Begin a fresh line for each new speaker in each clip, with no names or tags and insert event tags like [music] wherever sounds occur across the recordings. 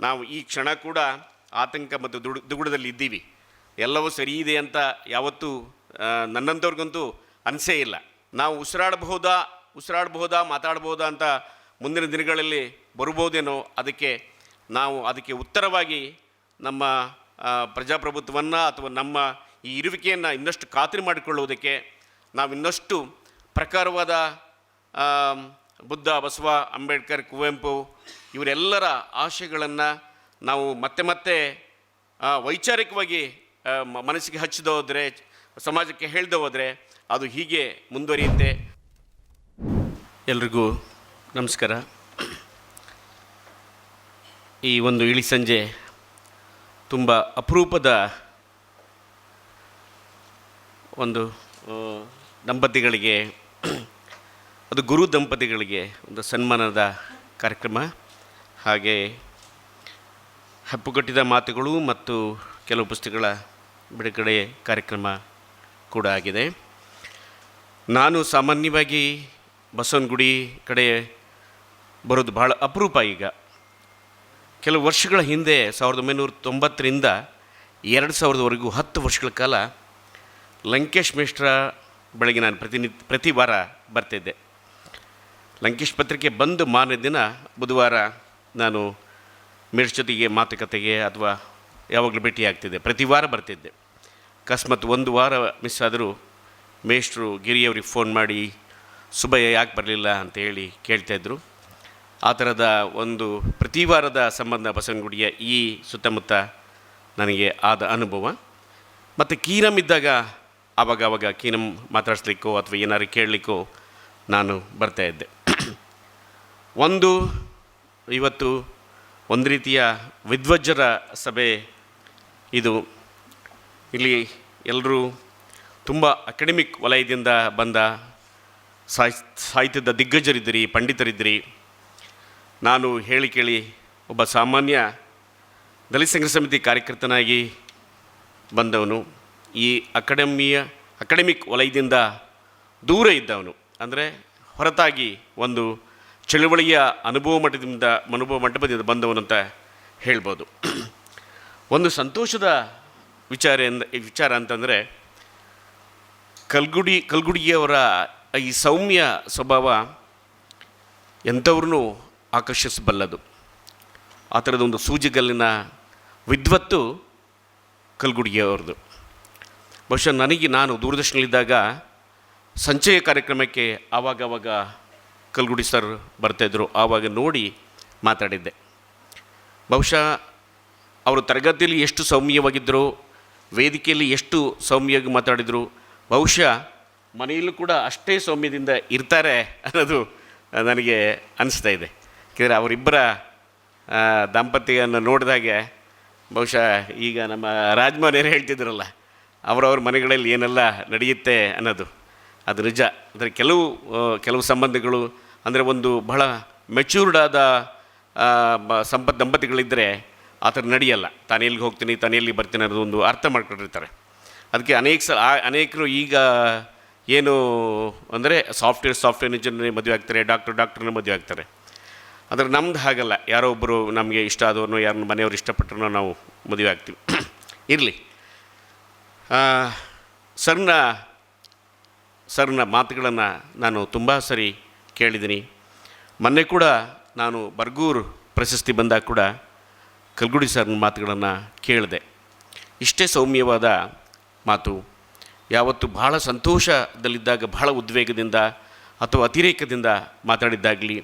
ನಾವು ಈ ಕ್ಷಣ ಕೂಡ ಆತಂಕ ಮತ್ತು ದುಡು, ದುಗುಡದಲ್ಲಿ ಇದ್ದೀವಿ. ಎಲ್ಲವೂ ಸರಿ ಇದೆ ಅಂತ ಯಾವತ್ತೂ ನನ್ನಂಥವ್ರಿಗಂತೂ ಅನಿಸೇ ಇಲ್ಲ. ನಾವು ಉಸಿರಾಡಬಹುದಾ ಉಸಿರಾಡಬಹುದಾ ಮಾತಾಡ್ಬೋದಾ ಅಂತ ಮುಂದಿನ ದಿನಗಳಲ್ಲಿ ಬರ್ಬೋದೇನೋ ಅದಕ್ಕೆ ನಾವು ಅದಕ್ಕೆ ಉತ್ತರವಾಗಿ ನಮ್ಮ ಪ್ರಜಾಪ್ರಭುತ್ವವನ್ನು ಅಥವಾ ನಮ್ಮ ಈ ಇರುವಿಕೆಯನ್ನು ಇನ್ನಷ್ಟು ಖಾತ್ರಿ ಮಾಡಿಕೊಳ್ಳುವುದಕ್ಕೆ ನಾವು ಇನ್ನಷ್ಟು ಪ್ರಕಾರವಾದ ಬುದ್ಧ ಬಸವ ಅಂಬೇಡ್ಕರ್ ಕುವೆಂಪು ಇವರೆಲ್ಲರ ಆಶಯಗಳನ್ನು ನಾವು ಮತ್ತೆ ಮತ್ತೆ ವೈಚಾರಿಕವಾಗಿ ಮನಸ್ಸಿಗೆ ಹಚ್ಚದ ಹೋದರೆ, ಸಮಾಜಕ್ಕೆ ಹೇಳ್ದೆ ಹೋದರೆ ಅದು ಹೀಗೆ ಮುಂದುವರಿಯುತ್ತೆ. ಎಲ್ರಿಗೂ ನಮಸ್ಕಾರ. ಈ ಒಂದು ಇಳಿ ಸಂಜೆ ತುಂಬ ಅಪರೂಪದ ಒಂದು ದಂಪತಿಗಳಿಗೆ, ಅದು ಗುರು ದಂಪತಿಗಳಿಗೆ ಒಂದು ಸನ್ಮಾನದ ಕಾರ್ಯಕ್ರಮ. ಹಾಗೆ ಹೆಪ್ಪುಗಟ್ಟಿದ ಮಾತುಗಳು ಮತ್ತು ಕೆಲವು ಪುಸ್ತಕಗಳ ಬಿಡುಗಡೆ ಕಾರ್ಯಕ್ರಮ ಕೂಡ ಆಗಿದೆ. ನಾನು ಸಾಮಾನ್ಯವಾಗಿ ಬಸವನಗುಡಿ ಕಡೆ ಬರೋದು ಭಾಳ ಅಪರೂಪ ಈಗ. ಕೆಲವು ವರ್ಷಗಳ ಹಿಂದೆ, ಸಾವಿರದ ಒಂಬೈನೂರ ತೊಂಬತ್ತರಿಂದ ಎರಡು ಸಾವಿರದವರೆಗೂ ಹತ್ತು ವರ್ಷಗಳ ಕಾಲ ಲಂಕೇಶ್ ಮಿಶ್ರ ಬೆಳಗ್ಗೆ ನಾನು ಪ್ರತಿನಿತ್ಯ ಪ್ರತಿ ವಾರ ಬರ್ತಿದ್ದೆ. ಲಂಕೇಶ್ ಪತ್ರಿಕೆ ಬಂದು ಮಾರನೇ ದಿನ ಬುಧವಾರ ನಾನು ಮಿರ್ಚ್ ಜೊತೆಗೆ ಮಾತುಕತೆಗೆ ಅಥವಾ ಯಾವಾಗಲೂ ಭೇಟಿಯಾಗ್ತಿದ್ದೆ. ಪ್ರತಿ ವಾರ ಬರ್ತಿದ್ದೆ. ಅಕಸ್ಮಾತ್ ಒಂದು ವಾರ ಮಿಸ್ ಆದರೂ ಮೇಷ್ಟ್ರು, ಗಿರಿಯವ್ರಿಗೆ ಫೋನ್ ಮಾಡಿ ಸುಬಯ್ಯ ಯಾಕೆ ಬರಲಿಲ್ಲ? ಅಂತ ಹೇಳಿ ಕೇಳ್ತಾಯಿದ್ರು ಆ ಥರದ ಒಂದು ಪ್ರತಿ ವಾರದ ಸಂಬಂಧ ಬಸವನಗುಡಿಯ ಈ ಸುತ್ತಮುತ್ತ ನನಗೆ ಆದ ಅನುಭವ. ಮತ್ತು ಕೀನಮ್ ಇದ್ದಾಗ ಆವಾಗ ಆವಾಗ ಕೀನಮ್ ಮಾತಾಡಿಸ್ಲಿಕ್ಕೋ ಅಥವಾ ಏನಾದ್ರು ಕೇಳಲಿಕ್ಕೋ ನಾನು ಬರ್ತಾಯಿದ್ದೆ ಒಂದು ಇವತ್ತು ಒಂದು ರೀತಿಯ ವಿದ್ವಜ್ಜರ ಸಭೆ ಇದು. ಇಲ್ಲಿ ಎಲ್ಲರೂ ತುಂಬ ಅಕಾಡೆಮಿಕ್ ವಲಯದಿಂದ ಬಂದ ಸಾಹಿ, ಸಾಹಿತ್ಯದ ದಿಗ್ಗಜರಿದ್ದಿರಿ, ಪಂಡಿತರಿದ್ದಿರಿ. ನಾನು ಹೇಳಿ ಕೇಳಿ ಒಬ್ಬ ಸಾಮಾನ್ಯ ದಲಿತ ಸಂಘ ಸಮಿತಿ ಕಾರ್ಯಕರ್ತನಾಗಿ ಬಂದವನು. ಈ ಅಕಾಡೆಮಿಯ, ಅಕಾಡೆಮಿಕ್ ವಲಯದಿಂದ ದೂರ ಇದ್ದವನು. ಅಂದರೆ ಹೊರತಾಗಿ ಒಂದು ಚಳುವಳಿಯ ಅನುಭವ ಮಟ್ಟದಿಂದ ಅನುಭವ ಮಂಟಪದಿಂದ ಬಂದವನು ಅಂತ ಹೇಳ್ಬೋದು. ಒಂದು ಸಂತೋಷದ ವಿಚಾರ ಎಂದ ವಿಚಾರ ಅಂತಂದರೆ, ಕಲ್ಗುಡಿ, ಕಲ್ಗುಡಿಯವರ ಈ ಸೌಮ್ಯ ಸ್ವಭಾವ ಎಂಥವ್ರನ್ನೂ ಆಕರ್ಷಿಸಬಲ್ಲದು. ಆ ಥರದ ಒಂದು ಸೂಜಿಗಲ್ಲಿನ ವಿದ್ವತ್ತು ಕಲ್ಗುಡಿಯವರದು. ಬಹುಶಃ ನನಗೆ, ನಾನು ದೂರದರ್ಶನದಲ್ಲಿದ್ದಾಗ ಸಂಚಯ ಕಾರ್ಯಕ್ರಮಕ್ಕೆ ಆವಾಗವಾಗ ಕಲ್ಗುಡಿ ಸರ್ ಬರ್ತಾಯಿದ್ರು, ಆವಾಗ ನೋಡಿ ಮಾತಾಡಿದ್ದೆ. ಬಹುಶಃ ಅವರು ತರಗತಿಯಲ್ಲಿ ಎಷ್ಟು ಸೌಮ್ಯವಾಗಿದ್ದರು ವೇದಿಕೆಯಲ್ಲಿ ಎಷ್ಟು ಸೌಮ್ಯವಾಗಿ ಮಾತಾಡಿದರು, ಬಹುಶಃ ಮನೆಯಲ್ಲೂ ಕೂಡ ಅಷ್ಟೇ ಸೌಮ್ಯದಿಂದ ಇರ್ತಾರೆ ಅನ್ನೋದು ನನಗೆ ಅನಿಸ್ತಾ ಇದೆ. ಯಾಕೆಂದರೆ ಅವರಿಬ್ಬರ ದಾಂಪತ್ಯವನ್ನು ನೋಡಿದಾಗೆ ಬಹುಶಃ ಈಗ ನಮ್ಮ ರಾಜ್ಮನೆಯರು ಹೇಳ್ತಿದ್ರಲ್ಲ, ಅವರವ್ರ ಮನೆಗಳಲ್ಲಿ ಏನೆಲ್ಲ ನಡೆಯುತ್ತೆ ಅನ್ನೋದು. ಅದು ನಿಜ. ಅಂದರೆ ಕೆಲವು ಕೆಲವು ಸಂಬಂಧಗಳು ಅಂದರೆ ಒಂದು ಬಹಳ ಮೆಚ್ಯೂರ್ಡ್ ಆದ ಆ, ಬ- ಸಂಪತ್ ದಂಪತಿಗಳಿದ್ದರೆ ಆ ಥರ ನಡೆಯಲ್ಲ. ತಾನು ಎಲ್ಲಿಗೆ ಹೋಗ್ತೀನಿ ತಾನು ಎಲ್ಲಿಗೆ ಬರ್ತೀನಿ ಅನ್ನೋದು ಒಂದು ಅರ್ಥ ಮಾಡ್ಕೊಂಡಿರ್ತಾರೆ. ಅದಕ್ಕೆ ಅನೇಕ ಸಲ ಅನೇಕರು ಈಗ ಏನು ಅಂದರೆ ಸಾಫ್ಟ್ವೇರ್ ಸಾಫ್ಟ್ವೇರ್ ಇಂಜಿನಿಯರ್ ಮದುವೆ ಆಗ್ತಾರೆ ಡಾಕ್ಟರ್ ಡಾಕ್ಟರ್ನ ಮದುವೆ ಆಗ್ತಾರೆ. ಆದರೆ ನಮ್ದು ಹಾಗಲ್ಲ. ಯಾರೋ ಒಬ್ಬರು ನಮಗೆ ಇಷ್ಟ ಆದವ್ರನ್ನೋ ಯಾರನ್ನ ಮನೆಯವ್ರು ಇಷ್ಟಪಟ್ಟರು ನಾವು ಮದುವೆ ಆಗ್ತೀವಿ. [coughs] ಇರಲಿ. ಸರ್ನ ಸರ್ನ ಮಾತುಗಳನ್ನು ನಾನು ತುಂಬ ಸರಿ ಕೇಳಿದ್ದೀನಿ. ಮೊನ್ನೆ ಕೂಡ ನಾನು ಬರ್ಗೂರು ಪ್ರಶಸ್ತಿ ಬಂದಾಗ ಕೂಡ ಕಲ್ಗುಡಿ ಸರ್ನ ಮಾತುಗಳನ್ನು ಕೇಳಿದೆ. ಇಷ್ಟೇ ಸೌಮ್ಯವಾದ ಮಾತು. ಯಾವತ್ತು ಬಹಳ ಸಂತೋಷದಲ್ಲಿದ್ದಾಗ, ಬಹಳ ಉದ್ವೇಗದಿಂದ ಅಥವಾ ಅತಿರೇಕದಿಂದ ಮಾತಾಡಿದ್ದಾಗಲಿ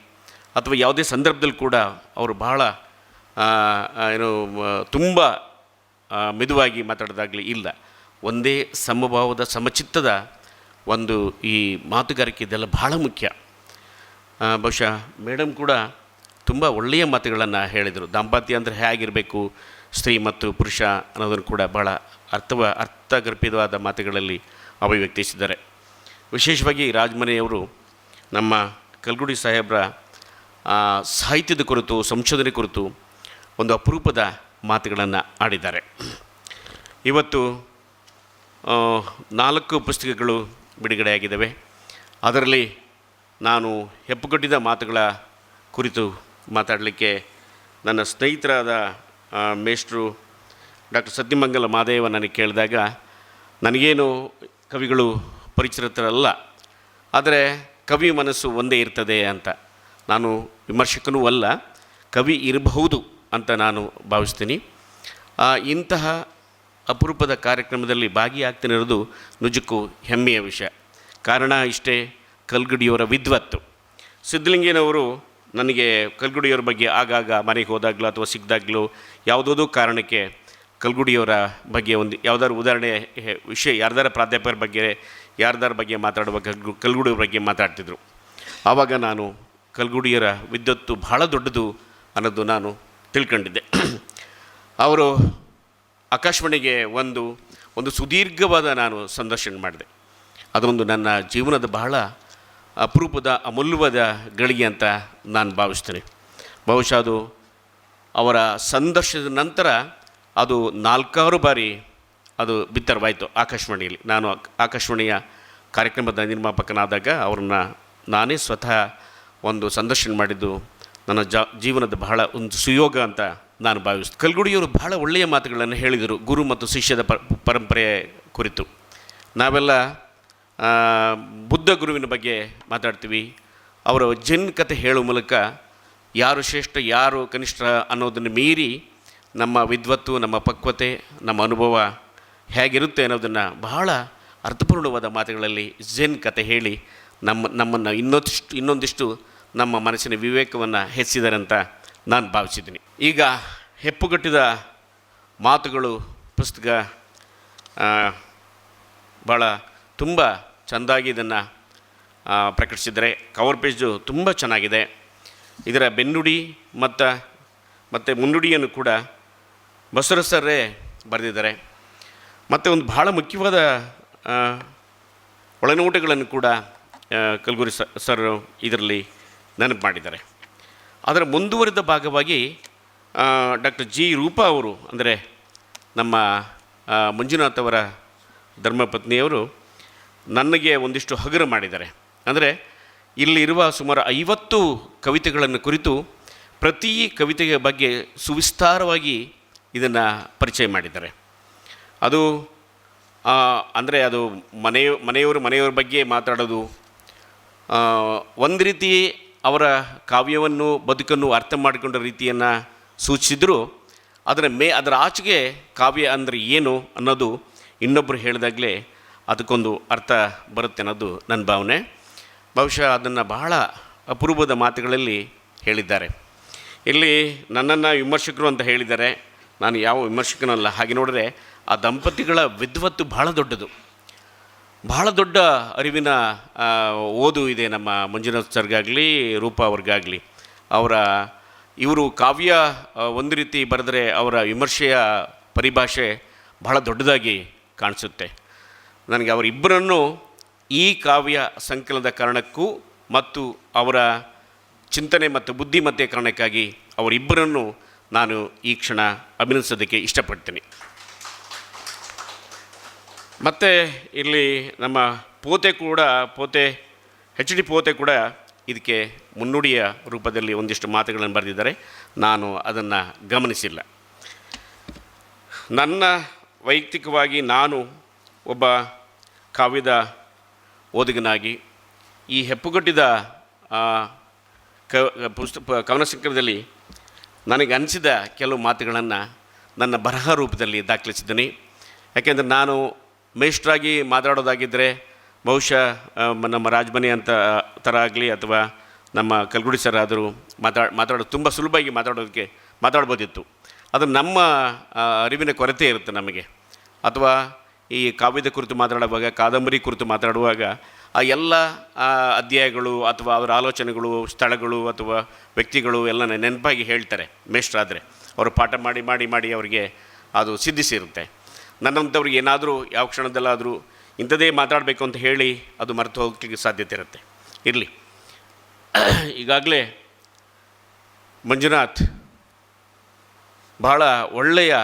ಅಥವಾ ಯಾವುದೇ ಸಂದರ್ಭದಲ್ಲಿ ಕೂಡ ಅವರು ಬಹಳ ಏನು ತುಂಬ ಮೆದುವಾಗಿ ಮಾತಾಡೋದಾಗಲಿ ಇಲ್ಲ. ಒಂದೇ ಸಮಭಾವದ, ಸಮಚಿತ್ತದ ಒಂದು ಈ ಮಾತುಗಾರಿಕೆ ಇದೆಲ್ಲ ಬಹಳ ಮುಖ್ಯ. ಬಹುಶಃ ಮೇಡಮ್ ಕೂಡ ತುಂಬ ಒಳ್ಳೆಯ ಮಾತುಗಳನ್ನು ಹೇಳಿದರು. ದಾಂಪತ್ಯ ಅಂದರೆ ಹೇಗಿರಬೇಕು, ಸ್ತ್ರೀ ಮತ್ತು ಪುರುಷ ಅನ್ನೋದನ್ನು ಕೂಡ ಭಾಳ ಅರ್ಥವ, ಅರ್ಥಗರ್ಭಿತವಾದ ಮಾತುಗಳಲ್ಲಿ ಅಭಿವ್ಯಕ್ತಿಸಿದ್ದಾರೆ. ವಿಶೇಷವಾಗಿ ರಾಜ್ಮನೆಯವರು ನಮ್ಮ ಕಲ್ಗುಡಿ ಸಾಹೇಬ್ರ ಸಾಹಿತ್ಯದ ಕುರಿತು, ಸಂಶೋಧನೆ ಕುರಿತು ಒಂದು ಅಪರೂಪದ ಮಾತುಗಳನ್ನು ಆಡಿದ್ದಾರೆ. ಇವತ್ತು ನಾಲ್ಕು ಪುಸ್ತಕಗಳು ಬಿಡುಗಡೆಯಾಗಿದ್ದಾವೆ. ಅದರಲ್ಲಿ ನಾನು ಹೆಪ್ಪುಗಟ್ಟಿದ ಮಾತುಗಳ ಕುರಿತು ಮಾತಾಡಲಿಕ್ಕೆ ನನ್ನ ಸ್ನೇಹಿತರಾದ ಮೇಷ್ಟ್ರು ಡಾಕ್ಟರ್ ಸತ್ಯಮಂಗಲ ಮಾದೇವ ನನಗೆ ಕೇಳಿದಾಗ, ನನಗೇನು ಕವಿಗಳು ಪರಿಚಿತರಲ್ಲ, ಆದರೆ ಕವಿ ಮನಸ್ಸು ಒಂದೇ ಇರ್ತದೆ ಅಂತ. ನಾನು ವಿಮರ್ಶಕನೂ ಅಲ್ಲ, ಕವಿ ಇರಬಹುದು ಅಂತ ನಾನು ಭಾವಿಸ್ತೀನಿ. ಇಂತಹ ಅಪರೂಪದ ಕಾರ್ಯಕ್ರಮದಲ್ಲಿ ಭಾಗಿಯಾಗ್ತಿರೋದು ನಿಜಕ್ಕೂ ಹೆಮ್ಮೆಯ ವಿಷಯ. ಕಾರಣ ಇಷ್ಟೇ ಕಲ್ಗುಡಿಯವರ ವಿದ್ವತ್ತು. ಸಿದ್ಧಲಿಂಗೇನವರು ನನಗೆ ಕಲ್ಗುಡಿಯವರ ಬಗ್ಗೆ ಆಗಾಗ ಮನೆಗೆ ಹೋದಾಗಲೂ ಅಥವಾ ಸಿಕ್ಕಿದಾಗಲೂ ಯಾವುದೋ ಕಾರಣಕ್ಕೆ ಕಲ್ಗುಡಿಯವರ ಬಗ್ಗೆ ಒಂದು ಯಾವುದಾದ್ರು ಉದಾಹರಣೆ ವಿಷಯ, ಯಾರ್ದಾರ ಪ್ರಾಧ್ಯಾಪಕರ ಬಗ್ಗೆ, ಯಾರ್ದಾರ ಬಗ್ಗೆ ಮಾತಾಡುವಾಗ ಕಲ್ಗು, ಕಲ್ಗುಡಿಯವ್ರ ಬಗ್ಗೆ ಮಾತಾಡ್ತಿದ್ರು. ಆವಾಗ ನಾನು ಕಲ್ಗುಡಿಯರ ವಿದ್ವತ್ತು ಬಹಳ ದೊಡ್ಡದು ಅನ್ನೋದು ನಾನು ತಿಳ್ಕೊಂಡಿದ್ದೆ. ಅವರು ಆಕಾಶವಾಣಿಗೆ ಒಂದು ಒಂದು ಸುದೀರ್ಘವಾದ ನಾನು ಸಂದರ್ಶನ ಮಾಡಿದೆ. ಅದೊಂದು ನನ್ನ ಜೀವನದ ಬಹಳ ಅಪರೂಪದ, ಅಮೂಲ್ಯವಾದ ಗಳಿಗೆ ಅಂತ ನಾನು ಭಾವಿಸ್ತೇನೆ. ಬಹುಶಃ ಅದು ಅವರ ಸಂದರ್ಶನದ ನಂತರ ಅದು ನಾಲ್ಕಾರು ಬಾರಿ ಅದು ಬಿತ್ತರವಾಯಿತು ಆಕಾಶವಾಣಿಯಲ್ಲಿ. ನಾನು ಆಕಾಶವಾಣಿಯ ಕಾರ್ಯಕ್ರಮದ ನಿರ್ಮಾಪಕನಾದಾಗ ಅವರನ್ನು ನಾನೇ ಸ್ವತಃ ಒಂದು ಸಂದರ್ಶನ ಮಾಡಿದ್ದು. ನನ್ನ ಜ ಜೀವನದ ಬಹಳ ಒಂದು ಸುಯೋಗ ಅಂತ ನಾನು ಭಾವಿಸ್ತು ಕಲ್ಗುಡಿಯವರು ಬಹಳ ಒಳ್ಳೆಯ ಮಾತುಗಳನ್ನು ಹೇಳಿದರು ಗುರು ಮತ್ತು ಶಿಷ್ಯದ ಪರಂಪರೆ ಕುರಿತು. ನಾವೆಲ್ಲ ಬುದ್ಧ ಗುರುವಿನ ಬಗ್ಗೆ ಮಾತಾಡ್ತೀವಿ. ಅವರ ಜನ್ ಕತೆ ಹೇಳುವ ಮೂಲಕ ಯಾರು ಶ್ರೇಷ್ಠ, ಯಾರು ಕನಿಷ್ಠ ಅನ್ನೋದನ್ನು ಮೀರಿ ನಮ್ಮ ವಿದ್ವತ್ತು, ನಮ್ಮ ಪಕ್ವತೆ, ನಮ್ಮ ಅನುಭವ ಹೇಗಿರುತ್ತೆ ಅನ್ನೋದನ್ನು ಬಹಳ ಅರ್ಥಪೂರ್ಣವಾದ ಮಾತುಗಳಲ್ಲಿ ಜೆನ್ ಕತೆ ಹೇಳಿ ನಮ್ಮ, ನಮ್ಮನ್ನು ಇನ್ನೊಂದಿಷ್ಟು ಇನ್ನೊಂದಿಷ್ಟು ನಮ್ಮ ಮನಸ್ಸಿನ ವಿವೇಕವನ್ನು ಹೆಚ್ಚಿದ್ದಾರೆ ಅಂತ ನಾನು ಭಾವಿಸಿದ್ದೀನಿ. ಈಗ ಹೆಪ್ಪುಗಟ್ಟಿದ ಮಾತುಗಳು ಪುಸ್ತಕ ಭಾಳ ತುಂಬ ಚೆಂದಾಗಿ ಇದನ್ನು ಪ್ರಕಟಿಸಿದರೆ ಕವರ್ ಪೇಜು ತುಂಬ ಚೆನ್ನಾಗಿದೆ. ಇದರ ಬೆನ್ನುಡಿ ಮತ್ತು ಮತ್ತು ಮುನ್ನುಡಿಯನ್ನು ಕೂಡ ಬಸವರಸರೇ ಬರೆದಿದ್ದಾರೆ. ಮತ್ತು ಒಂದು ಭಾಳ ಮುಖ್ಯವಾದ ಒಳನೋಟಗಳನ್ನು ಕೂಡ ಕಲ್ಗುರಿ ಸರ್ ಇದರಲ್ಲಿ ನೆನಪು ಮಾಡಿದ್ದಾರೆ. ಅದರ ಮುಂದುವರೆದ ಭಾಗವಾಗಿ ಡಾಕ್ಟರ್ ಜಿ ರೂಪಾ ಅವರು, ಅಂದರೆ ನಮ್ಮ ಮಂಜುನಾಥ್ ಅವರ ಧರ್ಮಪತ್ನಿಯವರು ನನಗೆ ಒಂದಿಷ್ಟು ಹಗುರ ಮಾಡಿದ್ದಾರೆ. ಅಂದರೆ, ಇಲ್ಲಿರುವ ಸುಮಾರು ಐವತ್ತು ಕವಿತೆಗಳನ್ನು ಕುರಿತು ಪ್ರತಿ ಕವಿತೆಯ ಬಗ್ಗೆ ಸುವಿಸ್ತಾರವಾಗಿ ಇದನ್ನು ಪರಿಚಯ ಮಾಡಿದ್ದಾರೆ. ಅದು ಅಂದರೆ ಅದು ಮನೆಯ ಮನೆಯವರು ಮನೆಯವರ ಬಗ್ಗೆ ಮಾತಾಡೋದು ಒಂದು ರೀತಿ ಅವರ ಕಾವ್ಯವನ್ನು ಬದುಕನ್ನು ಅರ್ಥ ಮಾಡಿಕೊಂಡ ರೀತಿಯನ್ನು ಸೂಚಿಸಿದರೂ. ಅದರ ಮೇ, ಅದರ ಆಚೆಗೆ ಕಾವ್ಯ ಅಂದರೆ ಏನು ಅನ್ನೋದು ಇನ್ನೊಬ್ಬರು ಹೇಳಿದಾಗಲೇ ಅದಕ್ಕೊಂದು ಅರ್ಥ ಬರುತ್ತೆ ಅನ್ನೋದು ನನ್ನ ಭಾವನೆ. ಬಹುಶಃ ಅದನ್ನು ಬಹಳ ಅಪೂರ್ವದ ಮಾತುಗಳಲ್ಲಿ ಹೇಳಿದ್ದಾರೆ. ಇಲ್ಲಿ ನನ್ನನ್ನು ವಿಮರ್ಶಕರು ಅಂತ ಹೇಳಿದ್ದಾರೆ. ನಾನು ಯಾವ ವಿಮರ್ಶಕನಲ್ಲ, ಹಾಗೆ ನೋಡಿದ್ರೆ ಆ ದಂಪತಿಗಳ ವಿದ್ವತ್ತು ಬಹಳ ದೊಡ್ಡದು. ಬಹಳ ದೊಡ್ಡ ಅರಿವಿನ ಓದು ಇದೆ ನಮ್ಮ ಮಂಜುನಾಥ್ ಸರ್ಗಾಗಲಿ, ರೂಪಾ ಅವ್ರಿಗಾಗಲಿ. ಅವರ, ಇವರು ಕಾವ್ಯ ಒಂದು ರೀತಿ ಬರೆದರೆ ಅವರ ವಿಮರ್ಶೆಯ ಪರಿಭಾಷೆ ಬಹಳ ದೊಡ್ಡದಾಗಿ ಕಾಣಿಸುತ್ತೆ. ನನಗೆ ಅವರಿಬ್ಬರನ್ನು ಈ ಕಾವ್ಯ ಸಂಕಲನದ ಕಾರಣಕ್ಕೂ ಮತ್ತು ಅವರ ಚಿಂತನೆ ಮತ್ತು ಬುದ್ಧಿಮತ್ತೆ ಕಾರಣಕ್ಕಾಗಿ ಅವರಿಬ್ಬರನ್ನು ನಾನು ಈ ಕ್ಷಣ ಅಭಿನಂದಿಸೋದಕ್ಕೆ ಇಷ್ಟಪಡ್ತೀನಿ. ಮತ್ತು ಇಲ್ಲಿ ನಮ್ಮ ಪೋತೆ ಕೂಡ, ಪೋತೆ ಹೆಚ್ ಡಿ ಪೋತೆ ಕೂಡ ಇದಕ್ಕೆ ಮುನ್ನುಡಿಯ ರೂಪದಲ್ಲಿ ಒಂದಿಷ್ಟು ಮಾತುಗಳನ್ನು ಬರೆದಿದ್ದಾರೆ. ನಾನು ಅದನ್ನು ಗಮನಿಸಿಲ್ಲ. ನನ್ನ ವೈಯಕ್ತಿಕವಾಗಿ ನಾನು ಒಬ್ಬ ಕಾವ್ಯದ ಓದುಗನಾಗಿ ಈ ಹೆಪ್ಪುಗಟ್ಟಿದ ಪುಸ್ತಕ ಕವನ ಸಂಕಲನದಲ್ಲಿ ನನಗೆ ಅನಿಸಿದ ಕೆಲವು ಮಾತುಗಳನ್ನು ನನ್ನ ಬರಹ ರೂಪದಲ್ಲಿ ದಾಖಲಿಸಿದ್ದೀನಿ. ಯಾಕೆಂದರೆ ನಾನು ಮೇಷ್ಟ್ರಾಗಿ ಮಾತಾಡೋದಾಗಿದ್ದರೆ ಬಹುಶಃ ನಮ್ಮ ರಾಜಮನೆ ಅಂತ ಥರ ಆಗಲಿ ಅಥವಾ ನಮ್ಮ ಕಲ್ಗುಡಿ ಸರ್ ಆದರೂ ಮಾತಾಡಿ ಮಾತಾಡೋದು ತುಂಬ ಸುಲಭವಾಗಿ ಮಾತಾಡೋದಕ್ಕೆ ಮಾತಾಡ್ಬೋದಿತ್ತು. ಅದು ನಮ್ಮ ಅರಿವಿನ ಕೊರತೆ ಇರುತ್ತೆ ನಮಗೆ. ಅಥವಾ ಈ ಕಾವ್ಯದ ಕುರಿತು ಮಾತಾಡುವಾಗ, ಕಾದಂಬರಿ ಕುರಿತು ಮಾತಾಡುವಾಗ, ಆ ಎಲ್ಲ ಅಧ್ಯಾಯಗಳು ಅಥವಾ ಅವರ ಆಲೋಚನೆಗಳು, ಸ್ಥಳಗಳು ಅಥವಾ ವ್ಯಕ್ತಿಗಳು ಎಲ್ಲ ನೆನಪಾಗಿ ಹೇಳ್ತಾರೆ, ಮೇಷ್ಟ್ರಾದರೆ. ಅವರು ಪಾಠ ಮಾಡಿ ಮಾಡಿ ಮಾಡಿ ಅವರಿಗೆ ಅದು ಸಿದ್ಧಿಸಿರುತ್ತೆ ನನ್ನಂಥವ್ರಿಗೆ ಏನಾದರೂ ಯಾವ ಕ್ಷಣದಲ್ಲಾದರೂ ಇಂಥದೇ ಮಾತಾಡಬೇಕು ಅಂತ ಹೇಳಿ ಅದು ಮರೆತು ಹೋಗಲಿಕ್ಕೆ ಸಾಧ್ಯತೆ ಇರುತ್ತೆ. ಇರಲಿ. [clears throat] ಈಗಾಗಲೇ ಮಂಜುನಾಥ್ ಬಹಳ ಒಳ್ಳೆಯ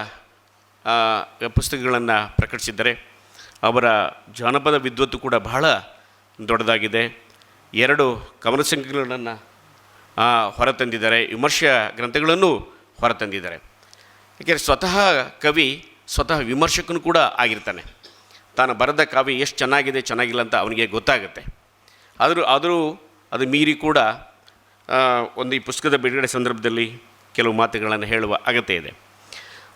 ಪುಸ್ತಕಗಳನ್ನು ಪ್ರಕಟಿಸಿದ್ದಾರೆ. ಅವರ ಜಾನಪದ ವಿದ್ವತ್ತು ಕೂಡ ಬಹಳ ದೊಡ್ಡದಾಗಿದೆ. ಎರಡು ಕವನ ಸಂಖ್ಯೆಗಳನ್ನು ಹೊರತಂದಿದ್ದಾರೆ. ವಿಮರ್ಶಾ ಗ್ರಂಥಗಳನ್ನು ಹೊರತಂದಿದ್ದಾರೆ. ಏಕೆಂದರೆ ಸ್ವತಃ ಕವಿ, ಸ್ವತಃ ವಿಮರ್ಶಕನು ಕೂಡ ಆಗಿರ್ತಾನೆ. ತಾನು ಬರೆದ ಕಾವ್ಯ ಎಷ್ಟು ಚೆನ್ನಾಗಿದೆ, ಚೆನ್ನಾಗಿಲ್ಲ ಅಂತ ಅವನಿಗೆ ಗೊತ್ತಾಗುತ್ತೆ. ಆದರೂ ಆದರೂ ಅದು ಮೀರಿ ಕೂಡ ಒಂದು ಈ ಪುಸ್ತಕದ ಬಿಡುಗಡೆ ಸಂದರ್ಭದಲ್ಲಿ ಕೆಲವು ಮಾತುಗಳನ್ನು ಹೇಳುವ ಅಗತ್ಯ ಇದೆ.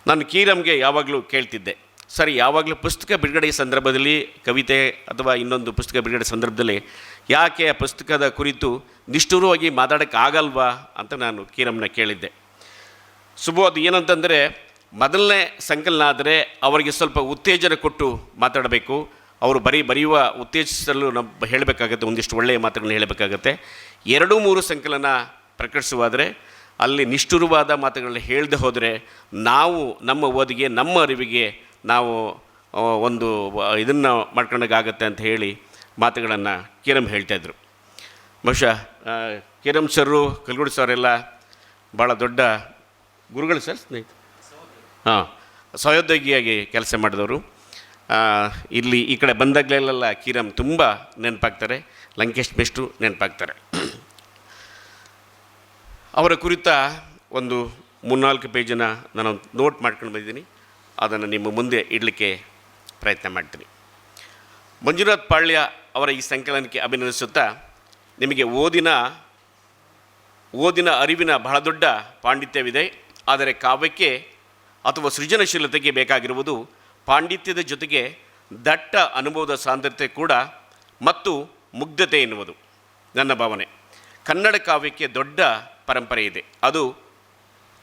ನಾನು ಕೀರಮ್ಗೆ ಯಾವಾಗಲೂ ಕೇಳ್ತಿದ್ದೆ. ಸರಿ, ಯಾವಾಗಲೂ ಪುಸ್ತಕ ಬಿಡುಗಡೆ ಸಂದರ್ಭದಲ್ಲಿ, ಕವಿತೆ ಅಥವಾ ಇನ್ನೊಂದು ಪುಸ್ತಕ ಬಿಡುಗಡೆ ಸಂದರ್ಭದಲ್ಲಿ ಯಾಕೆ ಆ ಪುಸ್ತಕದ ಕುರಿತು ನಿಷ್ಠುರವಾಗಿ ಮಾತಾಡೋಕ್ಕೆ ಆಗಲ್ವಾ ಅಂತ ನಾನು ಕೀರಮ್ನ ಕೇಳಿದ್ದೆ. ಅದು ಏನಂತಂದರೆ, ಮೊದಲನೇ ಸಂಕಲನ ಆದರೆ ಅವರಿಗೆ ಸ್ವಲ್ಪ ಉತ್ತೇಜನ ಕೊಟ್ಟು ಮಾತಾಡಬೇಕು. ಅವರು ಬರೀ ಬರೆಯುವ, ಉತ್ತೇಜಿಸಲು ನಮ್ಮ ಹೇಳಬೇಕಾಗತ್ತೆ, ಒಂದಿಷ್ಟು ಒಳ್ಳೆಯ ಮಾತುಗಳನ್ನ ಹೇಳಬೇಕಾಗತ್ತೆ. ಎರಡು ಮೂರು ಸಂಕಲನ ಪ್ರಕಟಿಸುವಾದರೆ ಅಲ್ಲಿ ನಿಷ್ಠುರವಾದ ಮಾತುಗಳನ್ನ ಹೇಳದೆ ಹೋದರೆ ನಾವು ನಮ್ಮ ಓದಿಗೆ, ನಮ್ಮ ಅರಿವಿಗೆ ನಾವು ಒಂದು ಇದನ್ನು ಮಾಡ್ಕೊಂಡಾಗತ್ತೆ ಅಂತ ಹೇಳಿ ಮಾತುಗಳನ್ನು ಕಿರಮ್ ಹೇಳ್ತಾಯಿದ್ರು ಬಹುಶಃ ಕಿರಮ್ ಸರ್ರು, ಕಲ್ಗುಡಿ ಸರ್ ಎಲ್ಲ ಭಾಳ ದೊಡ್ಡ ಗುರುಗಳು ಸರ್ ಸ್ನೇಹಿತ ಹಾಂ ಸಹೋದ್ಯೋಗಿಯಾಗಿ ಕೆಲಸ ಮಾಡಿದವರು. ಇಲ್ಲಿ ಈ ಕಡೆ ಬಂದಾಗಲೆಲ್ಲ ಕಿರಮ್ ತುಂಬ ನೆನಪಾಗ್ತಾರೆ. ಲಂಕೇಶ್ ಮೆಸ್ಟು ನೆನಪಾಗ್ತಾರೆ. ಅವರ ಕುರಿತ ಒಂದು ಮೂರ್ನಾಲ್ಕು ಪೇಜನ್ನು ನಾನು ನೋಟ್ ಮಾಡ್ಕೊಂಡು ಬಂದಿದ್ದೀನಿ. ಅದನ್ನು ನಿಮ್ಮ ಮುಂದೆ ಇಡಲಿಕ್ಕೆ ಪ್ರಯತ್ನ ಮಾಡ್ತೀನಿ. ಮಂಜುನಾಥ್ ಪಾಳ್ಯ ಅವರ ಈ ಸಂಕಲನಕ್ಕೆ ಅಭಿನಂದಿಸುತ್ತಾ, ನಿಮಗೆ ಓದಿನ ಓದಿನ ಅರಿವಿನ ಬಹಳ ದೊಡ್ಡ ಪಾಂಡಿತ್ಯವಿದೆ. ಆದರೆ ಕಾವ್ಯಕ್ಕೆ ಅಥವಾ ಸೃಜನಶೀಲತೆಗೆ ಬೇಕಾಗಿರುವುದು ಪಾಂಡಿತ್ಯದ ಜೊತೆಗೆ ದಟ್ಟ ಅನುಭವದ ಸಾಂದ್ರತೆ ಕೂಡ ಮತ್ತು ಮುಗ್ಧತೆ ಎನ್ನುವುದು ನನ್ನ ಭಾವನೆ. ಕನ್ನಡ ಕಾವ್ಯಕ್ಕೆ ದೊಡ್ಡ ಪರಂಪರೆ ಇದೆ. ಅದು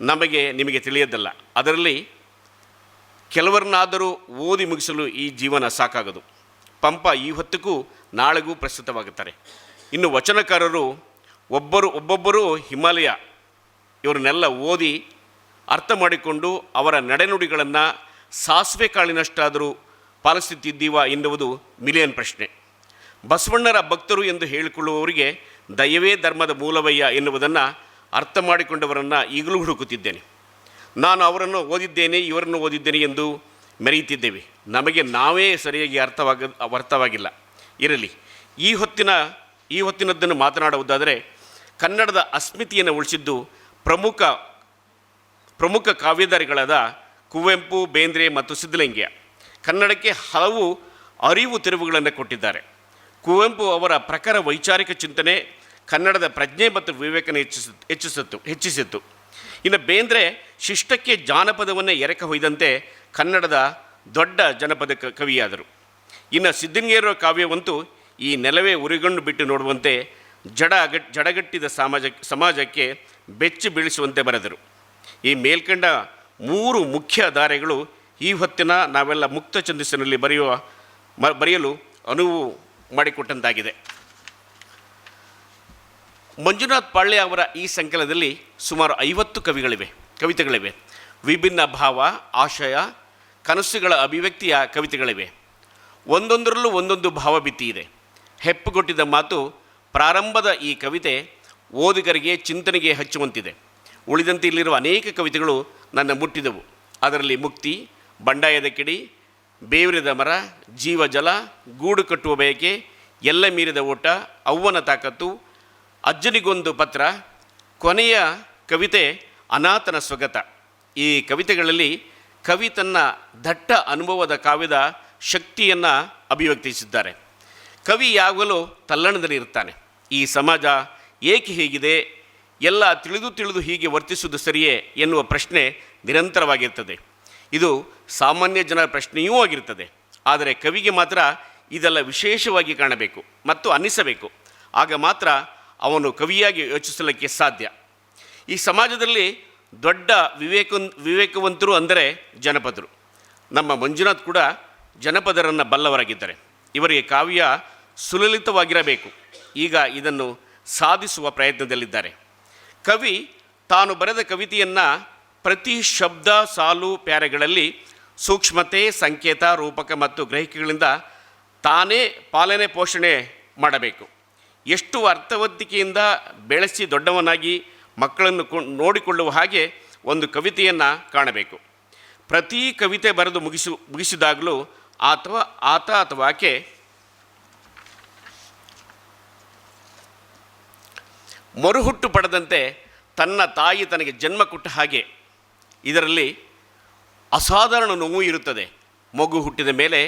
ನಮಗೆ, ನಿಮಗೆ ತಿಳಿಯದಲ್ಲ. ಅದರಲ್ಲಿ ಕೆಲವರನ್ನಾದರೂ ಓದಿ ಮುಗಿಸಲು ಈ ಜೀವನ ಸಾಕಾಗದು. ಪಂಪ ಈ ಹೊತ್ತಿಗೂ ನಾಳೆಗೂ ಪ್ರಸ್ತುತವಾಗುತ್ತಾರೆ. ಇನ್ನು ವಚನಕಾರರು ಒಬ್ಬರು, ಒಬ್ಬೊಬ್ಬರು ಹಿಮಾಲಯ ಇವರನ್ನೆಲ್ಲ ಓದಿ ಅರ್ಥ ಮಾಡಿಕೊಂಡು ಅವರ ನಡೆನುಡಿಗಳನ್ನು ಸಾಸಿವೆ ಕಾಳಿನಷ್ಟಾದರೂ ಪಾಲಿಸುತ್ತಿದ್ದೀವಾ ಎನ್ನುವುದು ಮಿಲಿಯನ್ ಪ್ರಶ್ನೆ. ಬಸವಣ್ಣರ ಭಕ್ತರು ಎಂದು ಹೇಳಿಕೊಳ್ಳುವವರಿಗೆ ದಯವೇ ಧರ್ಮದ ಮೂಲವಯ್ಯ ಎನ್ನುವುದನ್ನು ಅರ್ಥ ಮಾಡಿಕೊಂಡವರನ್ನು ಈಗಲೂ ಹುಡುಕುತ್ತಿದ್ದೇನೆ. ನಾನು ಅವರನ್ನು ಓದಿದ್ದೇನೆ, ಇವರನ್ನು ಓದಿದ್ದೇನೆ ಎಂದು ಮೆರೆಯುತ್ತಿದ್ದೇವೆ. ನಮಗೆ ನಾವೇ ಸರಿಯಾಗಿ ಅರ್ಥವಾಗ, ಅರ್ಥವಾಗಿಲ್ಲ. ಇರಲಿ, ಈ ಹೊತ್ತಿನ, ಈ ಹೊತ್ತಿನದ್ದನ್ನು ಮಾತನಾಡುವುದಾದರೆ, ಕನ್ನಡದ ಅಸ್ಮಿತೆಯನ್ನು ಉಳಿಸಿದ್ದು ಪ್ರಮುಖ ಪ್ರಮುಖ ಕಾವ್ಯಧಾರಿಗಳಾದ ಕುವೆಂಪು, ಬೇಂದ್ರೆ ಮತ್ತು ಸಿದ್ಧಲಿಂಗ್ಯ ಕನ್ನಡಕ್ಕೆ ಹಲವು ಅರಿವು, ತಿರುವುಗಳನ್ನು ಕೊಟ್ಟಿದ್ದಾರೆ. ಕುವೆಂಪು ಅವರ ಪ್ರಖರ ವೈಚಾರಿಕ ಚಿಂತನೆ ಕನ್ನಡದ ಪ್ರಜ್ಞೆ ಮತ್ತು ವಿವೇಕನ ಹೆಚ್ಚಿಸ, ಹೆಚ್ಚಿಸಿತ್ತು ಹೆಚ್ಚಿಸಿತ್ತು. ಇನ್ನು ಬೇಂದ್ರೆ ಶಿಷ್ಟಕ್ಕೆ ಜಾನಪದವನ್ನು ಎರಕ ಹೊಯ್ದಂತೆ ಕನ್ನಡದ ದೊಡ್ಡ ಜನಪದ ಕ- ಕವಿಯಾದರು. ಇನ್ನು ಸಿದ್ಧಲಿಂಗೇರ ಕಾವ್ಯವಂತೂ ಈ ನೆಲವೇ ಉರಿಗಣ್ಣು ಬಿಟ್ಟು ನೋಡುವಂತೆ ಜಡ ಜಡಗಟ್ಟಿದ ಸಮಾಜ, ಸಮಾಜಕ್ಕೆ ಬೆಚ್ಚಿ ಬೀಳಿಸುವಂತೆ ಬರೆದರು. ಈ ಮೇಲ್ಕಂಡ ಮೂರು ಮುಖ್ಯ ಧಾರೆಗಳು ಈ ಹೊತ್ತಿನ ನಾವೆಲ್ಲ ಮುಕ್ತ ಛಂದಸ್ಸಿನಲ್ಲಿ ಬರೆಯುವ ಬರೆಯಲು ಅನುವು ಮಾಡಿಕೊಟ್ಟಂತಾಗಿದೆ. ಮಂಜುನಾಥ್ ಪಾಳ್ಯ ಅವರ ಈ ಸಂಕಲನದಲ್ಲಿ ಸುಮಾರು ಐವತ್ತು ಕವಿಗಳಿವೆ, ಕವಿತೆಗಳಿವೆ. ವಿಭಿನ್ನ ಭಾವ, ಆಶಯ, ಕನಸುಗಳ ಅಭಿವ್ಯಕ್ತಿಯ ಕವಿತೆಗಳಿವೆ. ಒಂದೊಂದರಲ್ಲೂ ಒಂದೊಂದು ಭಾವಭಿತ್ತಿ ಇದೆ ಹೆಪ್ಪುಗೊಟ್ಟಿದ ಮಾತು ಪ್ರಾರಂಭದ ಈ ಕವಿತೆ ಓದುಗರಿಗೆ, ಚಿಂತನೆಗೆ ಹಚ್ಚುವಂತಿದೆ. ಉಳಿದಂತೆ ಇಲ್ಲಿರುವ ಅನೇಕ ಕವಿತೆಗಳು ನನ್ನ ಮುಟ್ಟಿದವು. ಅದರಲ್ಲಿ ಮುಕ್ತಿ, ಬಂಡಾಯದ ಕಿಡಿ, ಬೇವರಿದ ಮರ, ಜೀವಜಲ, ಗೂಡು ಕಟ್ಟುವ ಬಯಕೆ, ಎಲ್ಲ ಮೀರಿದ ಓಟ, ಅವ್ವನ ತಾಕತ್ತು ಅಜ್ಜನಿಗೊಂದು ಪತ್ರ, ಕೊನೆಯ ಕವಿತೆ ಅನಾಥನ ಸ್ವಗತ. ಈ ಕವಿತೆಗಳಲ್ಲಿ ಕವಿ ತನ್ನ ದಟ್ಟ ಅನುಭವದ ಕಾವ್ಯದ ಶಕ್ತಿಯನ್ನು ಅಭಿವ್ಯಕ್ತಿಸಿದ್ದಾರೆ. ಕವಿ ಯಾವಾಗಲೂ ತಲ್ಲಣದಲ್ಲಿ ಇರ್ತಾನೆ. ಈ ಸಮಾಜ ಏಕೆ ಹೀಗಿದೆ, ಎಲ್ಲ ತಿಳಿದು ತಿಳಿದು ಹೀಗೆ ವರ್ತಿಸುವುದು ಸರಿಯೇ ಎನ್ನುವ ಪ್ರಶ್ನೆ ನಿರಂತರವಾಗಿರ್ತದೆ. ಇದು ಸಾಮಾನ್ಯ ಜನರ ಪ್ರಶ್ನೆಯೂ ಆಗಿರ್ತದೆ. ಆದರೆ ಕವಿಗೆ ಮಾತ್ರ ಇದೆಲ್ಲ ವಿಶೇಷವಾಗಿ ಕಾಣಬೇಕು ಮತ್ತು ಅನ್ನಿಸಬೇಕು. ಆಗ ಮಾತ್ರ ಅವನು ಕವಿಯಾಗಿ ಯೋಚಿಸಲಿಕ್ಕೆ ಸಾಧ್ಯ. ಈ ಸಮಾಜದಲ್ಲಿ ದೊಡ್ಡ ವಿವೇಕ ವಿವೇಕವಂತರು ಅಂದರೆ ಜನಪದರು. ನಮ್ಮ ಮಂಜುನಾಥ್ ಕೂಡ ಜನಪದರನ್ನು ಬಲ್ಲವರಾಗಿದ್ದಾರೆ. ಇವರಿಗೆ ಕಾವ್ಯ ಸುಲಲಿತವಾಗಿರಬೇಕು. ಈಗ ಇದನ್ನು ಸಾಧಿಸುವ ಪ್ರಯತ್ನದಲ್ಲಿದ್ದಾರೆ. ಕವಿ ತಾನು ಬರೆದ ಕವಿತೆಯನ್ನು ಪ್ರತಿ ಶಬ್ದ, ಸಾಲು, ಪ್ಯಾರೆಗಳಲ್ಲಿ ಸೂಕ್ಷ್ಮತೆ, ಸಂಕೇತ, ರೂಪಕ ಮತ್ತು ಗ್ರಹಿಕೆಗಳಿಂದ ತಾನೇ ಪಾಲನೆ ಪೋಷಣೆ ಮಾಡಬೇಕು. ಎಷ್ಟು ಅರ್ಥವಂತಿಕೆಯಿಂದ ಬೆಳೆಸಿ ದೊಡ್ಡವನಾಗಿ ಮಕ್ಕಳನ್ನು ನೋಡಿಕೊಳ್ಳುವ ಹಾಗೆ ಒಂದು ಕವಿತೆಯನ್ನು ಕಾಣಬೇಕು. ಪ್ರತಿ ಕವಿತೆ ಬರೆದು ಮುಗಿಸು, ಮುಗಿಸಿದಾಗಲೂ ಅಥವಾ ಆತ ಅಥವಾ ಆಕೆ ಮರುಹುಟ್ಟು ಪಡೆದಂತೆ ತನ್ನ ತಾಯಿ ತನಗೆ ಜನ್ಮ ಕೊಟ್ಟ ಹಾಗೆ ಇದರಲ್ಲಿ ಅಸಾಧಾರಣ ನೋವು ಇರುತ್ತದೆ. ಮಗು ಹುಟ್ಟಿದ ಮೇಲೆ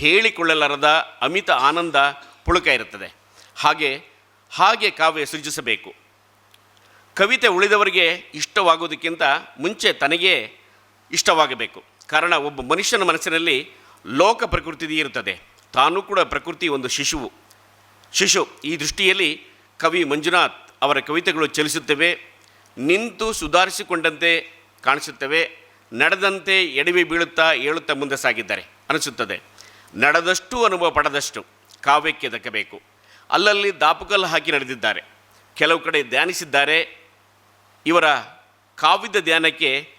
ಹೇಳಿಕೊಳ್ಳಲಾರದ ಅಮಿತ ಆನಂದ ಪುಳುಕ ಇರುತ್ತದೆ ಹಾಗೆ ಹಾಗೆ ಕಾವ್ಯ ಸೃಜಿಸಬೇಕು. ಕವಿತೆ ಉಳಿದವರಿಗೆ ಇಷ್ಟವಾಗೋದಕ್ಕಿಂತ ಮುಂಚೆ ತನಗೇ ಇಷ್ಟವಾಗಬೇಕು. ಕಾರಣ, ಒಬ್ಬ ಮನುಷ್ಯನ ಮನಸ್ಸಿನಲ್ಲಿ ಲೋಕ ಪ್ರಕೃತಿ ಇರುತ್ತದೆ. ತಾನೂ ಕೂಡ ಪ್ರಕೃತಿ ಒಂದು ಶಿಶುವು. ಶಿಶು, ಈ ದೃಷ್ಟಿಯಲ್ಲಿ ಕವಿ ಮಂಜುನಾಥ್ ಅವರ ಕವಿತೆಗಳು ಚಲಿಸುತ್ತವೆ, ನಿಂತು ಸುಧಾರಿಸಿಕೊಂಡಂತೆ ಕಾಣಿಸುತ್ತವೆ, ನಡೆದಂತೆ ಎಡವಿ ಬೀಳುತ್ತಾ ಏಳುತ್ತಾ ಮುಂದೆ ಸಾಗಿದ್ದಾರೆ. ಅನಿಸುತ್ತದೆ, ನಡೆದಷ್ಟು ಅನುಭವ ಪಡೆದಷ್ಟು ಕಾವ್ಯಕ್ಕೆ ದಕ್ಕಬೇಕು. ಅಲ್ಲಲ್ಲಿ ದಾಪುಕಲ್ಲು ಹಾಕಿ ನಡೆದಿದ್ದಾರೆ. ಕೆಲವು ಕಡೆ ಧ್ಯಾನಿಸಿದ್ದಾರೆ. ಇವರ ಕಾವ್ಯದ ಧ್ಯಾನಕ್ಕೆ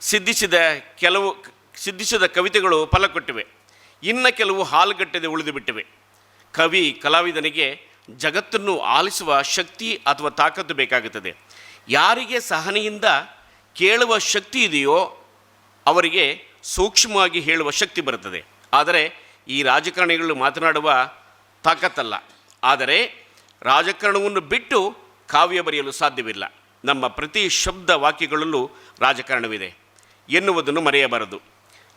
ಸಿದ್ಧಿಸಿದ ಕೆಲವು ಸಿದ್ಧಿಸಿದ ಕವಿತೆಗಳು ಫಲ ಕೊಟ್ಟಿವೆ ಇನ್ನು ಕೆಲವು ಹಾಲುಗಟ್ಟದೆ ಉಳಿದು ಬಿಟ್ಟಿವೆ. ಕವಿ ಕಲಾವಿದನಿಗೆ ಜಗತ್ತನ್ನು ಆಲಿಸುವ ಶಕ್ತಿ ಅಥವಾ ತಾಕತ್ತು ಬೇಕಾಗುತ್ತದೆ. ಯಾರಿಗೆ ಸಹನೆಯಿಂದ ಕೇಳುವ ಶಕ್ತಿ ಇದೆಯೋ ಅವರಿಗೆ ಸೂಕ್ಷ್ಮವಾಗಿ ಹೇಳುವ ಶಕ್ತಿ ಬರುತ್ತದೆ. ಆದರೆ ಈ ರಾಜಕಾರಣಿಗಳು ಮಾತನಾಡುವ ತಾಕತ್ತಲ್ಲ. ಆದರೆ ರಾಜಕಾರಣವನ್ನು ಬಿಟ್ಟು ಕಾವ್ಯ ಬರೆಯಲು ಸಾಧ್ಯವಿಲ್ಲ. ನಮ್ಮ ಪ್ರತಿ ಶಬ್ದ ವಾಕ್ಯಗಳಲ್ಲೂ ರಾಜಕಾರಣವಿದೆ. ಎನ್ನುವುದನ್ನು ಮರೆಯಬಾರದು.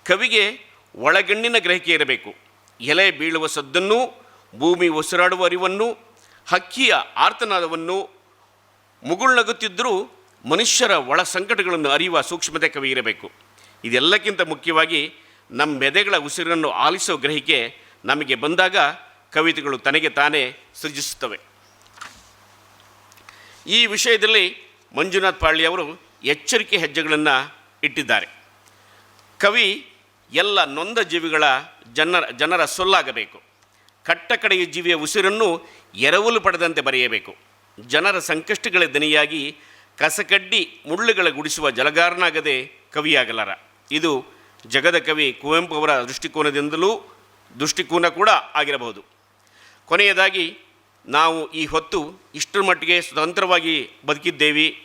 ಕವಿಗೆ ಒಳಗಣ್ಣಿನ ಗ್ರಹಿಕೆ ಇರಬೇಕು. ಎಲೆ ಬೀಳುವ ಸದ್ದನ್ನು, ಭೂಮಿ ಉಸಿರಾಡುವ ಅರಿವನ್ನು, ಹಕ್ಕಿಯ ಆರ್ತನಾದವನ್ನು ಮುಗುಳ್ನಗುತ್ತಿದ್ದರೂ ಮನುಷ್ಯರ ಒಳ ಸಂಕಟಗಳನ್ನು ಅರಿಯುವ ಸೂಕ್ಷ್ಮತೆ ಕವಿ ಇರಬೇಕು. ಇದೆಲ್ಲಕ್ಕಿಂತ ಮುಖ್ಯವಾಗಿ ನಮ್ಮ ಮೆದೆಗಳ ಉಸಿರನ್ನು ಆಲಿಸೋ ಗ್ರಹಿಕೆ ನಮಗೆ ಬಂದಾಗ ಕವಿತೆಗಳು ತನಗೆ ತಾನೇ ಸೃಜಿಸುತ್ತವೆ. ಈ ವಿಷಯದಲ್ಲಿ ಮಂಜುನಾಥ್ ಪಾಳ್ಯವರು ಎಚ್ಚರಿಕೆ ಹೆಜ್ಜೆಗಳನ್ನು ಇಟ್ಟಿದ್ದಾರೆ. ಕವಿ ಎಲ್ಲ ನೊಂದ ಜೀವಿಗಳ ಜನರ ಜನರ ಸೊಲ್ಲಾಗಬೇಕು. ಕಟ್ಟಕಡೆಯ ಜೀವಿಯ ಉಸಿರನ್ನು ಎರವಲು ಪಡೆದಂತೆ ಬರೆಯಬೇಕು. ಜನರ ಸಂಕಷ್ಟಗಳ ದನಿಯಾಗಿ ಕಸಕಡ್ಡಿ ಮುಳ್ಳುಗಳ ಗುಡಿಸುವ ಜಲಗಾರನಾಗದೆ ಕವಿಯಾಗಲಾರ. ಇದು ಜಗದ ಕವಿ ಕುವೆಂಪು ಅವರ ದೃಷ್ಟಿಕೋನದಿಂದಲೂ ದೃಷ್ಟಿಕೋನ ಕೂಡ ಆಗಿರಬಹುದು. ಕೊನೆಯದಾಗಿ ನಾವು ಈ ಹೊತ್ತು ಇಷ್ಟರ ಮಟ್ಟಿಗೆ ಸ್ವತಂತ್ರವಾಗಿ ಬದುಕಿದ್ದೇವೆ,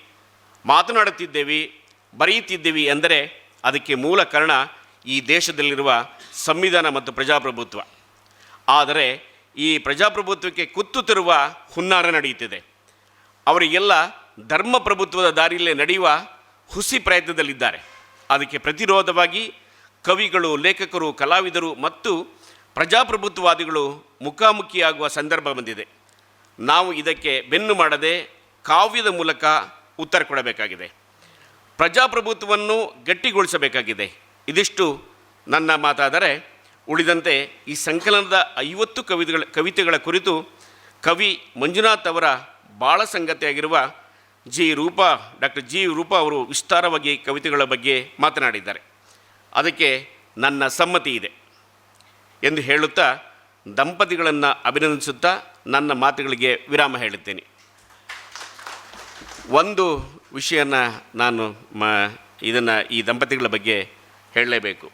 ಮಾತನಾಡುತ್ತಿದ್ದೇವೆ, ಬರೆಯುತ್ತಿದ್ದೇವೆ ಎಂದರೆ ಅದಕ್ಕೆ ಮೂಲ ಕಾರಣ ಈ ದೇಶದಲ್ಲಿರುವ ಸಂವಿಧಾನ ಮತ್ತು ಪ್ರಜಾಪ್ರಭುತ್ವ. ಆದರೆ ಈ ಪ್ರಜಾಪ್ರಭುತ್ವಕ್ಕೆ ಕುತ್ತು ತರುವ ಹುನ್ನಾರ ನಡೆಯುತ್ತಿದೆ. ಅವರಿಗೆಲ್ಲ ಧರ್ಮ ಪ್ರಭುತ್ವದ ದಾರಿಯಲ್ಲೇ ನಡೆಯುವ ಹುಸಿ ಪ್ರಯತ್ನದಲ್ಲಿದ್ದಾರೆ. ಅದಕ್ಕೆ ಪ್ರತಿರೋಧವಾಗಿ ಕವಿಗಳು, ಲೇಖಕರು, ಕಲಾವಿದರು ಮತ್ತು ಪ್ರಜಾಪ್ರಭುತ್ವವಾದಿಗಳು ಮುಖಾಮುಖಿಯಾಗುವ ಸಂದರ್ಭ ಬಂದಿದೆ. ನಾವು ಇದಕ್ಕೆ ಬೆನ್ನು ಮಾಡದೆ ಕಾವ್ಯದ ಮೂಲಕ ಉತ್ತರ ಕೊಡಬೇಕಾಗಿದೆ. ಪ್ರಜಾಪ್ರಭುತ್ವವನ್ನು ಗಟ್ಟಿಗೊಳಿಸಬೇಕಾಗಿದೆ. ಇದಿಷ್ಟು ನನ್ನ ಮಾತಾದರೆ, ಉಳಿದಂತೆ ಈ ಸಂಕಲನದ ಐವತ್ತು ಕವಿತೆಗಳ ಕವಿತೆಗಳ ಕುರಿತು ಕವಿ ಮಂಜುನಾಥ್ ಅವರ ಬಾಳ ಸಂಗತಿಯಾಗಿರುವ G Roopa, doctor G Roopa ಅವರು ವಿಸ್ತಾರವಾಗಿ ಕವಿತೆಗಳ ಬಗ್ಗೆ ಮಾತನಾಡಿದ್ದಾರೆ. ಅದಕ್ಕೆ ನನ್ನ ಸಮ್ಮತಿ ಇದೆ. ಎಂದು ಹೇಳುತ್ತಾ ದಂಪತಿಗಳನ್ನು ಅಭಿನಂದಿಸುತ್ತಾ ನನ್ನ ಮಾತುಗಳಿಗೆ ವಿರಾಮ ಹೇಳುತ್ತೇನೆ. ಒಂದು ವಿಷಯನ ನಾನು ಮ, ಇದನ್ನು ಈ ದಂಪತಿಗಳ ಬಗ್ಗೆ ಹೇಳಲೇಬೇಕು.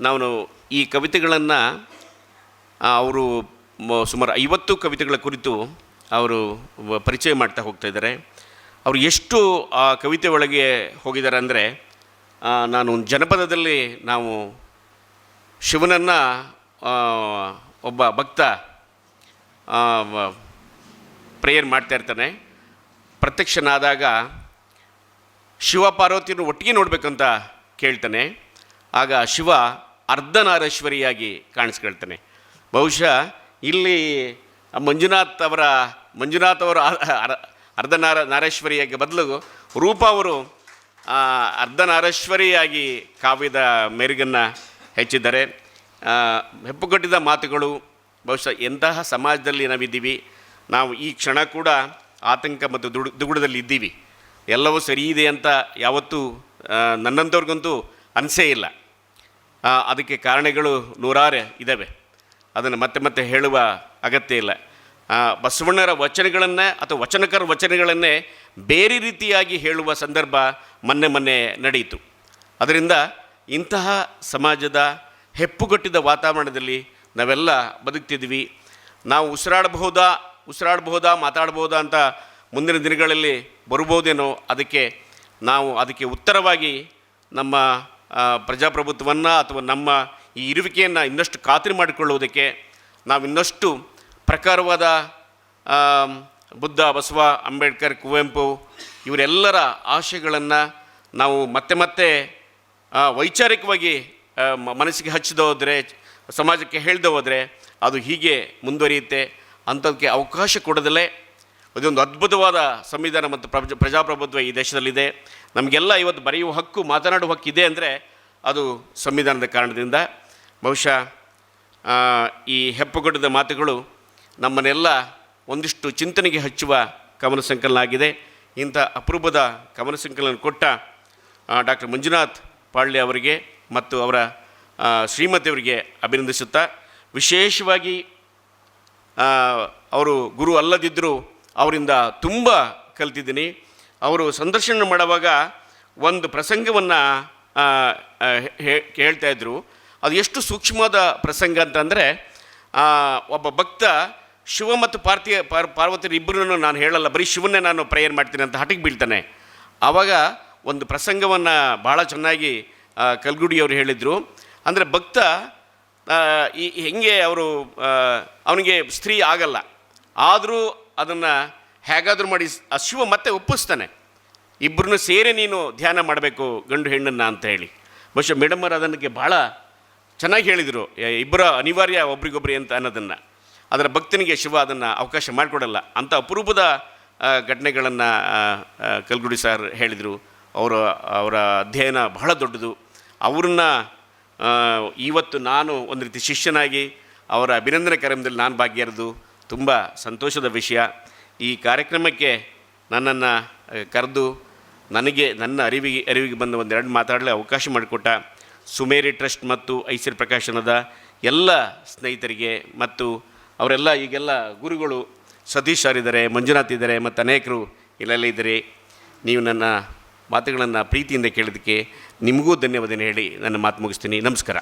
ನಾನು ಈ ಕವಿತೆಗಳನ್ನು ಅವರು ಸುಮಾರು ಐವತ್ತು ಕವಿತೆಗಳ ಕುರಿತು ಅವರು ಪರಿಚಯ ಮಾಡ್ತಾ ಹೋಗ್ತಾ ಇದ್ದಾರೆ. ಅವರು ಎಷ್ಟು ಆ ಕವಿತೆ ಒಳಗೆ ಹೋಗಿದ್ದಾರೆ ಅಂದರೆ ನಾನು ಜನಪದದಲ್ಲಿ ನಾವು ಶಿವನನ್ನು ಒಬ್ಬ ಭಕ್ತ ಪ್ರೇಯರ್ ಮಾಡ್ತಾ ಇರ್ತಾನೆ. ಪ್ರತ್ಯಕ್ಷನಾದಾಗ ಶಿವ ಪಾರ್ವತಿಯನ್ನು ಒಟ್ಟಿಗೆ ನೋಡಬೇಕಂತ ಕೇಳ್ತಾನೆ. ಆಗ ಶಿವ ಅರ್ಧನಾರೇಶ್ವರಿಯಾಗಿ ಕಾಣಿಸ್ಕೊಳ್ತಾನೆ. ಬಹುಶಃ ಇಲ್ಲಿ ಮಂಜುನಾಥ್ ಅವರ, ಮಂಜುನಾಥ್ ಅವರು ಅರ್ಧನಾರ, ನಾರೇಶ್ವರಿಯಾಗಿ ಬದಲು ರೂಪ ಅವರು ಅರ್ಧನಾರೇಶ್ವರಿಯಾಗಿ ಕಾವ್ಯದ ಮೆರುಗನ್ನು ಹೆಚ್ಚಿದ್ದಾರೆ. ಹೆಪ್ಪುಗಟ್ಟಿದ ಮಾತುಗಳು, ಬಹುಶಃ ಎಂತಹ ಸಮಾಜದಲ್ಲಿ ನಾವಿದ್ದೀವಿ, ನಾವು ಈ ಕ್ಷಣ ಕೂಡ ಆತಂಕ ಮತ್ತು ದುಡು, ದುಗುಡದಲ್ಲಿ ಇದ್ದೀವಿ. ಎಲ್ಲವೂ ಸರಿ ಇದೆ ಅಂತ ಯಾವತ್ತೂ ನನ್ನಂಥವ್ರಿಗಂತೂ ಅನಿಸೇ ಇಲ್ಲ. ಅದಕ್ಕೆ ಕಾರಣಗಳು ನೂರಾರು ಇದ್ದಾವೆ ಅದನ್ನು ಮತ್ತೆ ಮತ್ತೆ ಹೇಳುವ ಅಗತ್ಯ ಇಲ್ಲ. ಬಸವಣ್ಣರ ವಚನಗಳನ್ನು ಅಥವಾ ವಚನಕರ ವಚನಗಳನ್ನೇ ಬೇರೆ ರೀತಿಯಾಗಿ ಹೇಳುವ ಸಂದರ್ಭ ಮೊನ್ನೆ ಮೊನ್ನೆ ನಡೆಯಿತು. ಅದರಿಂದ ಇಂತಹ ಸಮಾಜದ ಹೆಪ್ಪುಗಟ್ಟಿದ ವಾತಾವರಣದಲ್ಲಿ ನಾವೆಲ್ಲ ಬದುಕ್ತಿದ್ವಿ ನಾವು ಉಸಿರಾಡಬಹುದಾ ಉಸಿರಾಡಬಹುದಾ, ಮಾತಾಡಬಹುದಾ ಅಂತ ಮುಂದಿನ ದಿನಗಳಲ್ಲಿ ಬರ್ಬೋದೇನೋ ಅದಕ್ಕೆ ನಾವು ಅದಕ್ಕೆ ಉತ್ತರವಾಗಿ ನಮ್ಮ ಪ್ರಜಾಪ್ರಭುತ್ವವನ್ನು ಅಥವಾ ನಮ್ಮ ಈ ಇರುವಿಕೆಯನ್ನು ಇನ್ನಷ್ಟು ಖಾತ್ರಿ ಮಾಡಿಕೊಳ್ಳುವುದಕ್ಕೆ ನಾವು ಇನ್ನಷ್ಟು ಪ್ರಕಾರವಾದ ಬುದ್ಧ, ಬಸವ, ಅಂಬೇಡ್ಕರ್, ಕುವೆಂಪು ಇವರೆಲ್ಲರ ಆಶಯಗಳನ್ನು ನಾವು ಮತ್ತೆ ಮತ್ತೆ ವೈಚಾರಿಕವಾಗಿ ಮನಸ್ಸಿಗೆ ಹಚ್ಚದೆ ಹೋದರೆ, ಸಮಾಜಕ್ಕೆ ಹೇಳ್ದೆ ಹೋದರೆ ಅದು ಹೀಗೆ ಮುಂದುವರಿಯುತ್ತೆ. ಅಂಥದಕ್ಕೆ ಅವಕಾಶ ಕೊಡದಲೇ ಅದೊಂದು ಅದ್ಭುತವಾದ ಸಂವಿಧಾನ ಮತ್ತು ಪ್ರಜ, ಪ್ರಜಾಪ್ರಭುತ್ವ ಈ ದೇಶದಲ್ಲಿದೆ. ನಮಗೆಲ್ಲ ಇವತ್ತು ಬರೆಯುವ ಹಕ್ಕು, ಮಾತನಾಡುವ ಹಕ್ಕು ಇದೆ ಅಂದರೆ ಅದು ಸಂವಿಧಾನದ ಕಾರಣದಿಂದ. ಬಹುಶಃ ಈ ಹೆಪ್ಪುಗಟ್ಟದ ಮಾತುಗಳು ನಮ್ಮನ್ನೆಲ್ಲ ಒಂದಿಷ್ಟು ಚಿಂತನೆಗೆ ಹಚ್ಚುವ ಕವನ ಸಂಕಲನ ಆಗಿದೆ. ಇಂಥ ಅಪರೂಪದ ಕಮನ ಸಂಕಲನ ಕೊಟ್ಟ ಡಾಕ್ಟರ್ ಮಂಜುನಾಥ್ ಪಾಳ್ಯ ಅವರಿಗೆ ಮತ್ತು ಅವರ ಶ್ರೀಮತಿಯವರಿಗೆ ಅಭಿನಂದಿಸುತ್ತಾ, ವಿಶೇಷವಾಗಿ ಅವರು ಗುರು ಅಲ್ಲದಿದ್ದರೂ ಅವರಿಂದ ತುಂಬ ಕಲ್ತಿದ್ದೀನಿ. ಅವರು ಸಂದರ್ಶನ ಮಾಡುವಾಗ ಒಂದು ಪ್ರಸಂಗವನ್ನು ಹೇಳ್ತಾ ಇದ್ದರು ಅದು ಎಷ್ಟು ಸೂಕ್ಷ್ಮವಾದ ಪ್ರಸಂಗ ಅಂತಂದರೆ ಒಬ್ಬ ಭಕ್ತ ಶಿವ ಮತ್ತು ಪಾರ್ಥಿ ಪಾರ್ ಪಾರ್ವತಿ ಇಬ್ಬರನ್ನು ನಾನು ಹೇಳಲ್ಲ, ಬರೀ ಶಿವನ್ನೇ ನಾನು ಪ್ರೇಯರ್ ಮಾಡ್ತೀನಿ ಅಂತ ಹಠಕ್ಕೆ ಬೀಳ್ತಾನೆ. ಆವಾಗ ಒಂದು ಪ್ರಸಂಗವನ್ನು ಭಾಳ ಚೆನ್ನಾಗಿ ಕಲ್ಗುಡಿಯವರು ಹೇಳಿದರು. ಅಂದರೆ ಭಕ್ತ ಈ ಹೆಂಗೆ ಅವರು ಅವನಿಗೆ ಸ್ತ್ರೀ ಆಗಲ್ಲ. ಆದರೂ ಅದನ್ನು ಹೇಗಾದರೂ ಮಾಡಿ ಅಶಿವ ಮತ್ತೆ ಒಪ್ಪಿಸ್ತಾನೆ. ಇಬ್ಬರನ್ನು ಸೇರಿ ನೀನು ಧ್ಯಾನ ಮಾಡಬೇಕು ಗಂಡು ಹೆಣ್ಣನ್ನು ಅಂತ ಹೇಳಿ. ಬಹುಶಃ ಮೇಡಮ್ ಅವರು ಅದಕ್ಕೆ ಭಾಳ ಚೆನ್ನಾಗಿ ಹೇಳಿದರು. ಇಬ್ಬರ ಅನಿವಾರ್ಯ ಒಬ್ರಿಗೊಬ್ರಿ ಅಂತ ಅನ್ನೋದನ್ನು. ಅದರ ಭಕ್ತನಿಗೆ ಶಿವ ಅದನ್ನು ಅವಕಾಶ ಮಾಡಿಕೊಡಲ್ಲ. ಅಂಥ ಅಪರೂಪದ ಘಟನೆಗಳನ್ನು ಕಲ್ಗುಡಿ ಸರ್ ಹೇಳಿದರು. ಅವರ ಅವರ ಅಧ್ಯಯನ ಬಹಳ ದೊಡ್ಡದು. ಅವ್ರನ್ನ ಇವತ್ತು ನಾನು ಒಂದು ರೀತಿ ಶಿಷ್ಯನಾಗಿ ಅವರ ಅಭಿನಂದನೆ ಕಾರ್ಯಕ್ರಮದಲ್ಲಿ ನಾನು ಭಾಗಿಯಾರದು ತುಂಬ ಸಂತೋಷದ ವಿಷಯ. ಈ ಕಾರ್ಯಕ್ರಮಕ್ಕೆ ನನ್ನನ್ನು ಕರೆದು ನನಗೆ, ನನ್ನ ಅರಿವಿಗೆ ಅರಿವಿಗೆ ಬಂದ ಒಂದೆರಡು ಮಾತಾಡಲು ಅವಕಾಶ ಮಾಡಿಕೊಟ್ಟ ಸುಮೇರಿ ಟ್ರಸ್ಟ್ ಮತ್ತು ಐಸಿರ್ ಪ್ರಕಾಶನದ ಎಲ್ಲ ಸ್ನೇಹಿತರಿಗೆ ಮತ್ತು ಅವರೆಲ್ಲ ಈಗೆಲ್ಲ ಗುರುಗಳು ಸತೀಶ್ ಸರ್ ಇದ್ದಾರೆ, ಮಂಜುನಾಥ್ ಇದ್ದಾರೆ ಮತ್ತು ಅನೇಕರು ಇಲ್ಲೆಲ್ಲ ಇದ್ದೀರಿ. ನೀವು ನನ್ನ ಮಾತುಗಳನ್ನು ಪ್ರೀತಿಯಿಂದ ಕೇಳಿದ್ದಕ್ಕೆ ನಿಮಗೂ ಧನ್ಯವಾದ ಹೇಳಿ ನನ್ನ ಮಾತು ಮುಗಿಸ್ತೀನಿ. ನಮಸ್ಕಾರ.